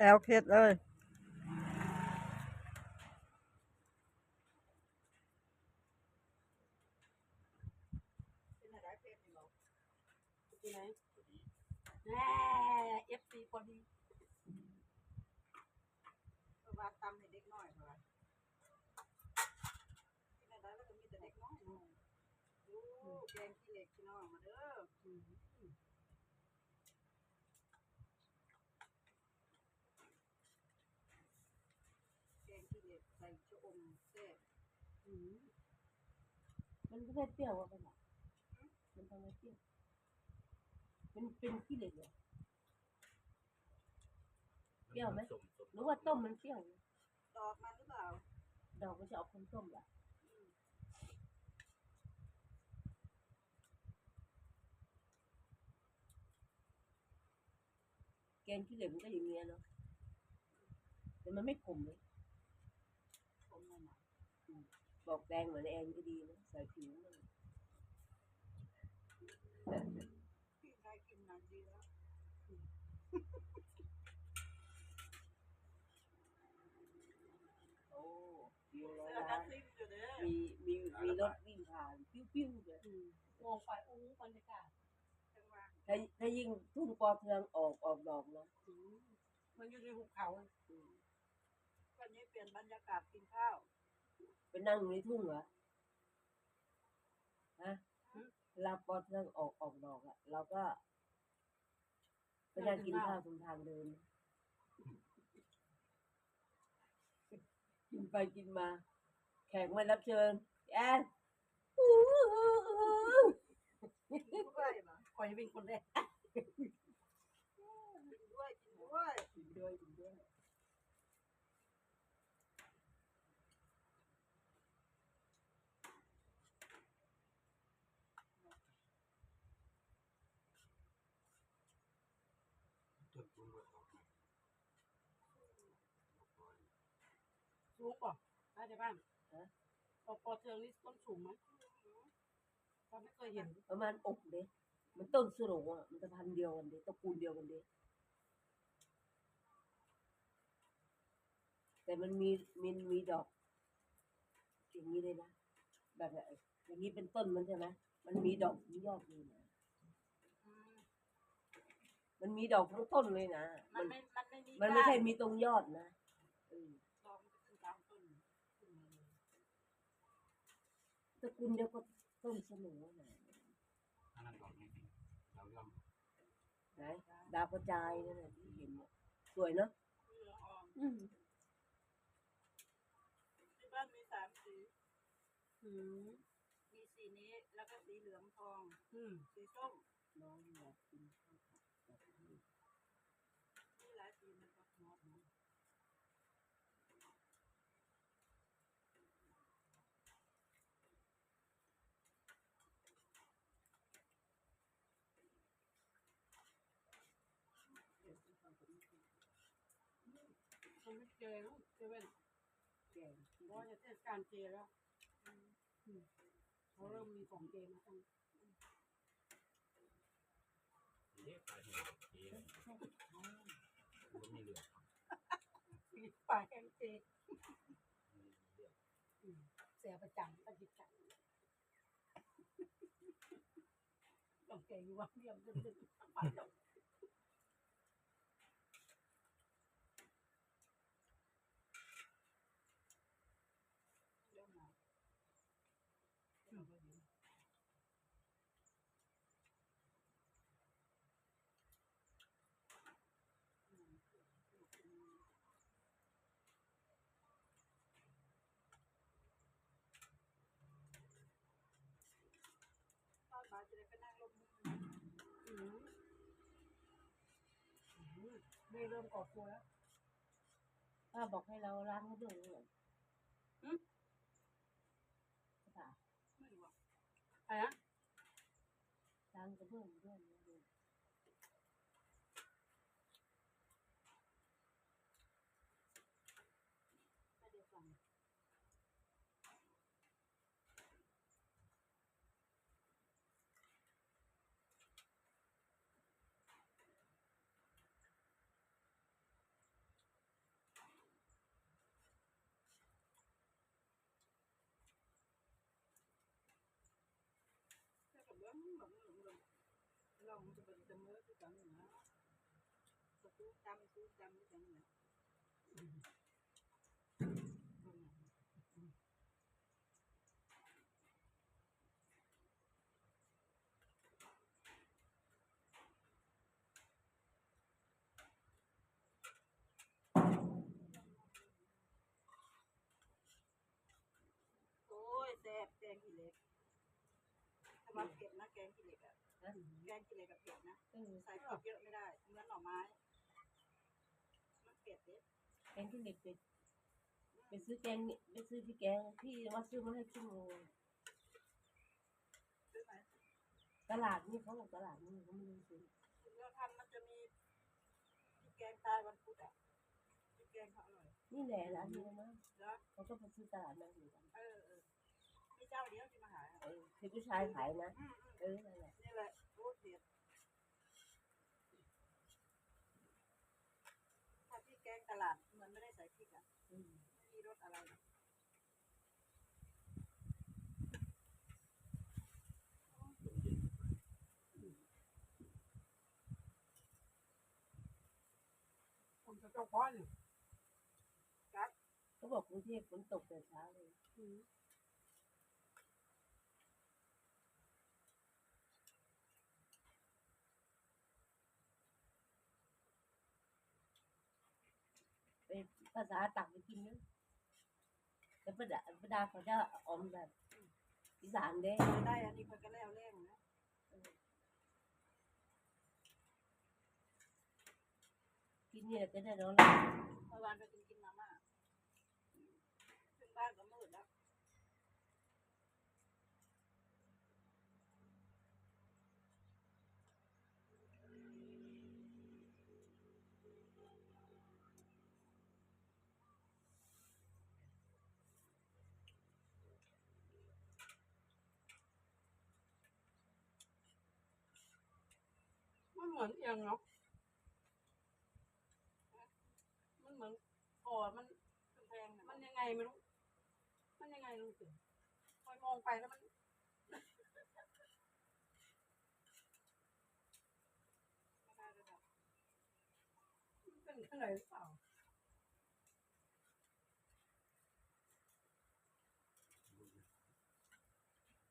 แอลเคสเลยเป็นอะไรเพศนี่บอกที่ไหนแหมเอฟซีพอดีเพราะว่าตำให้เด็กน้อยเพราะว่าที่ไหนได้แล้วก็มีแต่เด็กน้อยดูแกงขี้เหล็กพี่น้องมาเด้อแกงขี้เหล็กใส่ ชะอมแซ่บอืมมันก็ไม่เปรี้ยวอะมันอะมันทำไมเปรี้ยวมันเป็นขี้เหล็กเหรอ เปรี้ยวไหมหรือว่าต้มมันเปรี้ยวดอกมันหรือเปล่าดอกมันจะออกส้มๆแหละแกงขี้เหล็กมันก็อย่างเงี้ยเนาะแต่มันไม่ขมเลยผมหน่อย บอกแดงเหมือนแอนก็ดีนะใส่ผิวมันๆกินได้กินนานดีแล้วโอ้วิวร้อยเสื้อล้านันกซิ่งอยู่เด้อมีมีมีรถวิ่งผ่านปิ้วๆเลยมองไปอู้บรรยากาศจังหวะถ้าถ้ายิ่งทุ่งปอเทืองออกออกดอกนะมันอยู่ในหุบเขาวันนี้เปลี่ยนบรรยากาศกินข้าว ไปนั่งอยู่ในทุ่งเหรอฮะเวลาปอเทืองออกออกดอกอะเราก็ไปนั่งกินข้าวตรงทางเดิน กินไปกินมา แขกไม่รับเชิญแอนอู้หูหูด้วยมาคอยเป็นคนแรกกินด้วยกินด้วย กินด้วยกินด้วย สูงป่ะได้ใช่บ้านปอปอเทืองนี่ต้นสูงไหมเราไม่เคยเห็นประมาณอกเด้มันต้นสโรงอะ มันจะพันธุ์เดียวกันเด้ตระกูลเดียวกันเด้แต่มันมีมันมีดอก อย่างนี้เลยนะ แบบแบบอย่างนี้เป็นต้นมันใช่ไหมมันมีดอกมียอดเลยนะมันมีดอกทั้งต้นเลยนะ มัมันนไม่ มันไม่มีมันไม่ใช่มีตรงยอดนะเออ ดอกมันจะขึ้นตามต้นขึ้นมาเลย ตระกูลเดียวก็ต้นสโหนนะอันนั้นดอกนี้สิดาวย่อมไหนดาวกระจายนั่นแหละที่เห็นเนี่ยสวยเนาะเรือออมอืมที่บ้านมีสามสีอืมมีสีนี้แล้วก็สีเหลืองทอง อืมสีส้มน้องอยากกินข้าวผัดแบบนี้ มีหลายสีมันก็หมดนะ มันไม่เจอแล้วเจเว่นแกงเพราะว่าจะเทศกาลเจแล้วอืมเขาเริ่มมีของเจมาตั้งเอ๊ะปลาหินเอ๊ะมันมีเหลือกปีป่าแกงเจมีเหลือกอืมเสียประจังประจิตจังต้องแกงอยู่วันเดียวจะดึกไปดอกเดี๋ยวมาเดี๋ยวมาดู ตอนบ่ายจะได้ไปนั่งลมมืออืมอืมไม่เริ่มก่อตัวแล้วป้าบอกให้เราล้างให้ด้วยเหรอหืมใช่ปะไม่รู้อะอะไรนะล้างกระเบื้องด้วย เสมอคือกันนะก็ตู้จำตู้จำคือกันนะโอ้ยแซ่บแกงขี้เหล็กถ้ามันเผ็ดนะแกงขี้เหล็กอะ แกงขี้เหล็กกับเผ็ดนะเออใส่พริกเยอะไม่ได้เหมือนหน่อไม้ มันเผ็ดเด็ดแกงที่เด็กไปไปซื้อแกงนี่ไปซื้อที่แกงที่ว่าซื้อมาให้ครึ่งโลซื้อไหมตลาดนี่เขาบอกตลาดนี่เขาไม่ได้ซื้อถึงเราทำมันจะมีพริกแกงตายวันพุธอะพริกแกงเขาอร่อยนี่แหละร้านนี้นะแล้วเขาก็ไปซื้อตลาดมาเหมือนกันเออเออมีเจ้าเดียวที่มาหาอะเออคือผู้ชายขายนะ อืมอืม เออนั่นแหละนี่แหละโอ้เผ็ดถ้าพริกแกงตลาดเหมือนไม่ได้ใส่พริกอะอืมไม่มีรสอะไรเลยต้มเย็นผมจะต้องพ้อนเขาบอกกรุงเทพฝนตกแต่เช้าเลย ไปภาษาตักไปกินนะแต่ประดาประดาเขาจะออมแบบอีสานเด้เคยได้อันนี้คนก็แล้วแรงนะกินเนี่ยจะได้ร้อนเมื่อวานไปกินกินมาม่าขึ้นบ้านก็มืดแล้ว เหมือนเอียงเนาะมันเหมือนก่อมันกำแพงน่ะมันยังไงไม่รู้ มันยังไงลุงเสือคอยมองไปแล้วมันไม่ได้ระดับเป็นข้างในหรือเปล่า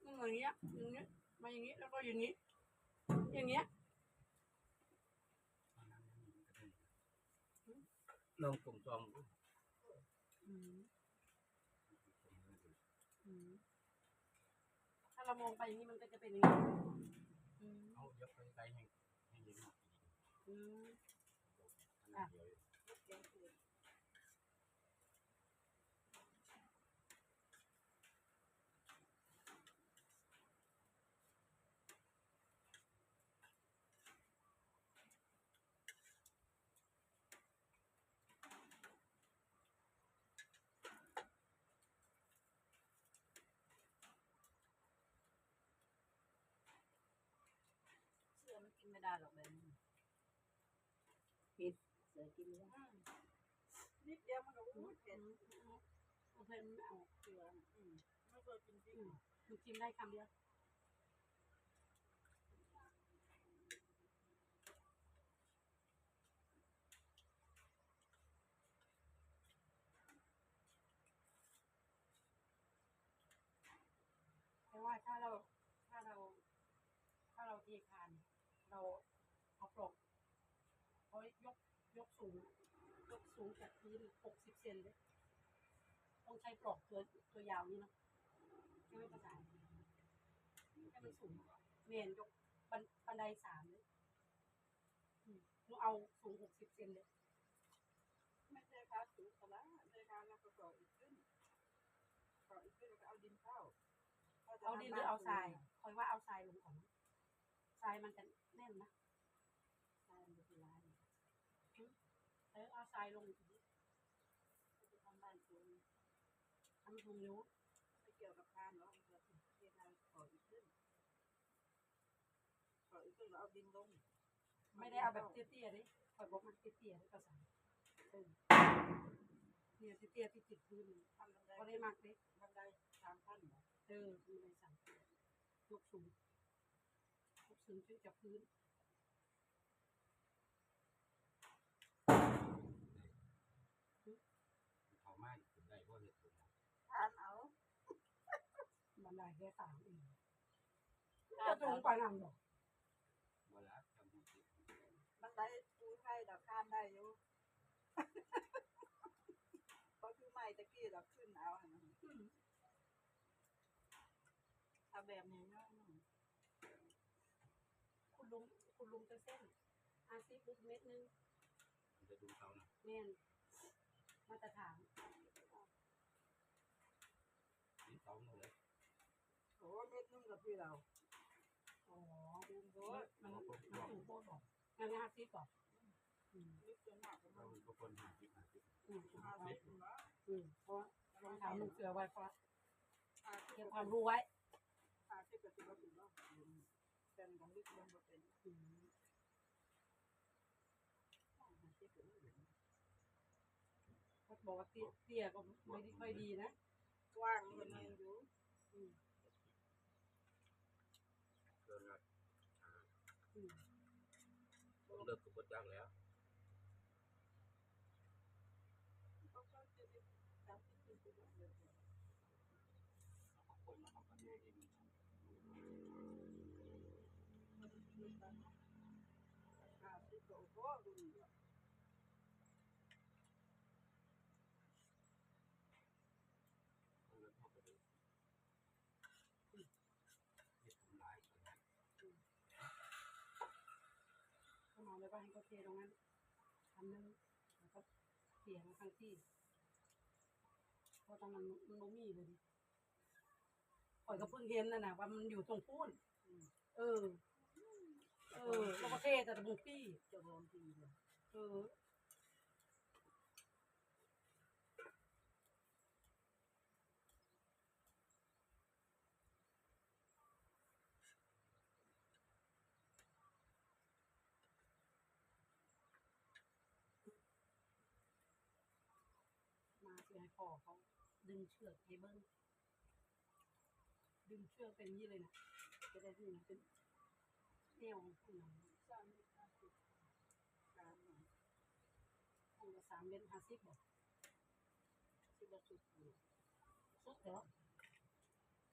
มันเหมือนอย่างเงี้ยอย่างเงี้ยมาอย่างงี้แล้วก็อย่างงี้อย่างเงี้ย ลองผมจองดูอืมอืมถ้าเรามองไปอย่างนี้มันก็จะเป็นอย่างนี้อืมเอายกไปไกลให้ให้เย็นมากอืมขนาดเดียว แกงเผือก เสื้อมันกิน ไม่ได้หรอกแบบนี้ผิดเสือกินไม่ได้อืมนิดเดียวมันก็อู้เผ็ดเคมันไม่เอาเกลืออืมไม่เคยกินพริกมันกินได้คำเดียวแต่ว่าถ้าเราถ้าเรา ถ้าเราเทคาน เราเอาปลอกเขายกยกสูงยกสูงจากพื้นหกสิบเซนเลย ต้องใช้ปลอกตัวตัวยาวนี่เนาะใช่ไหมภาษาให้มันสูงเมนยกบันบันไดสามเลยอืมหนูเอาสูงหกสิบเซนเลย ไม่ใช่ค่ะสูงกว่าใช่ค่ะแล้วก็ก่ออีกขึ้นก่ออีกขึ้นแล้วก็เอาดินเข้าเอาดินหรือเอาทราย มันจะแน่นนะทรายมันจะเป็นลายเออเอาทรายลงอีกทีจะทำบ้านสูงทำทุงนิ้วไม่เกี่ยวกับทานหรอกมันจะเททานก่ออีกขึ้นก่ออีกขึ้นแล้วเอาดินลงไม่ได้เอาแบบเตี้ยๆเลยคอยบอกมันเตี้ยๆให้ภาษาเออเนี่ยเตี้ยๆที่ติดพื้นนี่ทำบันไดก็ได้มากเลยบันไดสามขั้นเหรอเออทำไมสั่งยกสูง ถึงคิ้จากพื้น เขาไม่ถึงได้เพราะเหตุผลนะถาเอามันได้แค่สามเองจะตรงไปนั่งหรอกเวลาจำพูดสิบันไดปูให้ดอกข้ามได้อยู่เพราะคือไม่ตะกี้ดอกขึ้นเอาอะถ้าแบบนี้เนาะ ลุงคุณลุงจะเส้น อาซิบุกเม็ดนึงมันจะดูเขานะแม่นมาตรฐานสีเขาหมดเลยโอ้เม็ดนึงกับพี่เราอ๋อดูโบมันมันมันถูกโบบอกงานอาซิบอกอืมลึกจนหนักเราเป็นคนหาที่หาที่อืมห้าสิบนะอืมเพราะลองถามลุงเสือไว้เพราะห้าสิเก็บบความรู้ไว้ห้าสิบกับสิบสิบเนาะเป็นของลึกลงมาเป็นอืมห้าสิบกับลึกเขาบอกว่าเตี้ยเตี้ยก็ไม่ได้ค่อยดีนะกว้างคนนึงอยู่อืมเกินละอืมต้องเลิกกับบทยักแล้ว ก็ก็จะได้สามสิบสี่สิบเดือน คนมาทำกันเอง ห้าสิบ ก็โอ้โหดูนี่ต้องเลิกเข้าไปเลยเห็ดทำลายกันนะเขานอนแล้วก็ให้เขาเทตรงนั้นทำนึงแล้วก็เสียงทั้งที่เพราะตรงนั้นมันมันมีเลยดิข่อยก็เพิ่งเห็นนะนะว่ามันอยู่ตรงพูนเออ เออแล้วก็เทแต่ตะบุกพี่จะรวมทีเลยเออมาเสียให้พ่อเขาดึงเชือกให้เบิ้งดึงเชือกเป็นย่างนี้เลยนะจะได้ที่นะเป็น แนวของคุณนะสามสิบห้าสิบการหน่อยห้องละสามเมตรห้าสิบบอกสิบละสุดสุดแล้ว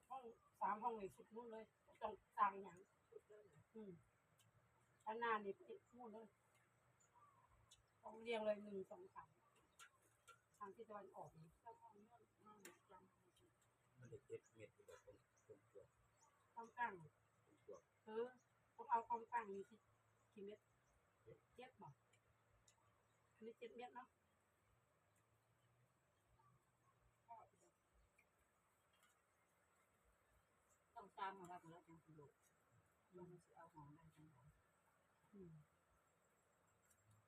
ห้องสามห้องเลยสุดนู่นเลยต้องสร้างอย่างสุดแล้วเนี่ยอืมข้างหน้านี่ไปนู่นเลยต้องเรียงเลยหนึ่งสองสามทางที่ตะวันออกนี่จำห้องนั่นห้องจำห้องมันจะเจ็ดเม็ดอยู่แบบคนคนตัวความกลางคนตัวเออ ต้องเอาความกลางอยู่ที่กี่เมตรเจ็ดบอกอันนี้เจ็ดเมตรเนาะต้องตามมารับแล้วจังสะดวกลงมาสิเอาของได้จังหวะอืม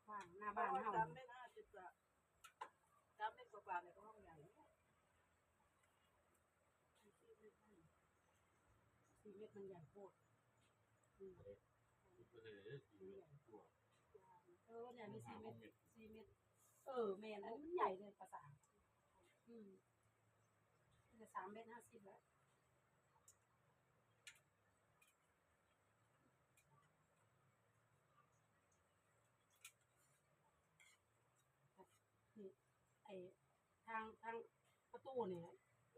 ว่างหน้าบ้าบ้านนเฮาจำไม่น่าจะจะจำไม่กว่าๆเลยก็ห้องใหญ่สี่เมตรมันใหญ่โคตรอืมก็ เออเนี่ยมีสี่เมตรสี่เมตรเออแม่นอันนี้มันใหญ่เลยภาษาอืมจะสามเมตรห้าสิบแล้วนี่ไอทางทางประตูเนี่ย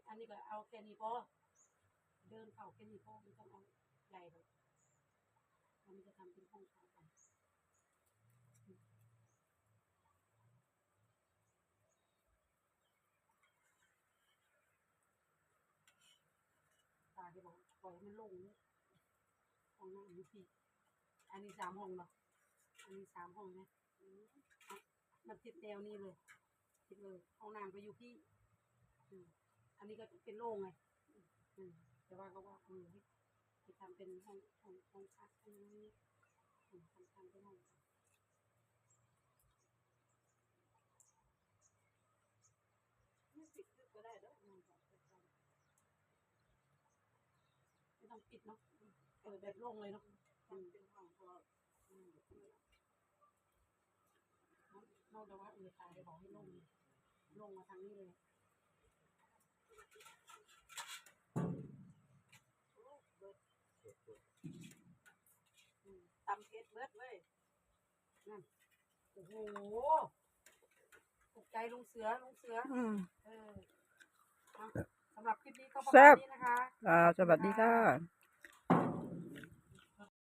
อันนี้ก็เอาแค่นี้พอเดินเข้าแค่นี้พอไม่ต้องเอาใหญ่เลย มันจะทำเป็นห้องเขากันตาที่บอกปล่อยมันลงนี่ห้องนั่งอยู่ที่อันนี้สามห้องเนาะอันนี้สามห้องนะอืมอะมันติดแนวนี้เลยติดเลยห้องน้ำก็อยู่ที่อันนี้ก็เป็นโล่งไงแต่ว่าก็ว่าเออ ให้ให้ทำเป็นห้องห้องห้องพักอันนี้อืมทำทำเป็นห้องไม่ปิดก็ได้เด้ออืมไม่ต้องปิดเนาะอืมเออแบบโล่งเลยเนาะมันเป็นห้องพออืมนอกจากว่าออตสาจะบอกให้โล่งลยโล่งมาทางนี้เลย โอ้เบิด ตัวตัว อืม ตำ เพชรเบิดเว้ยโอ้โหตกใจลุงเสือลุงเสือ อืม เออเอาแซ่บนี่นะคะ อ่า สวัสดีค่ะ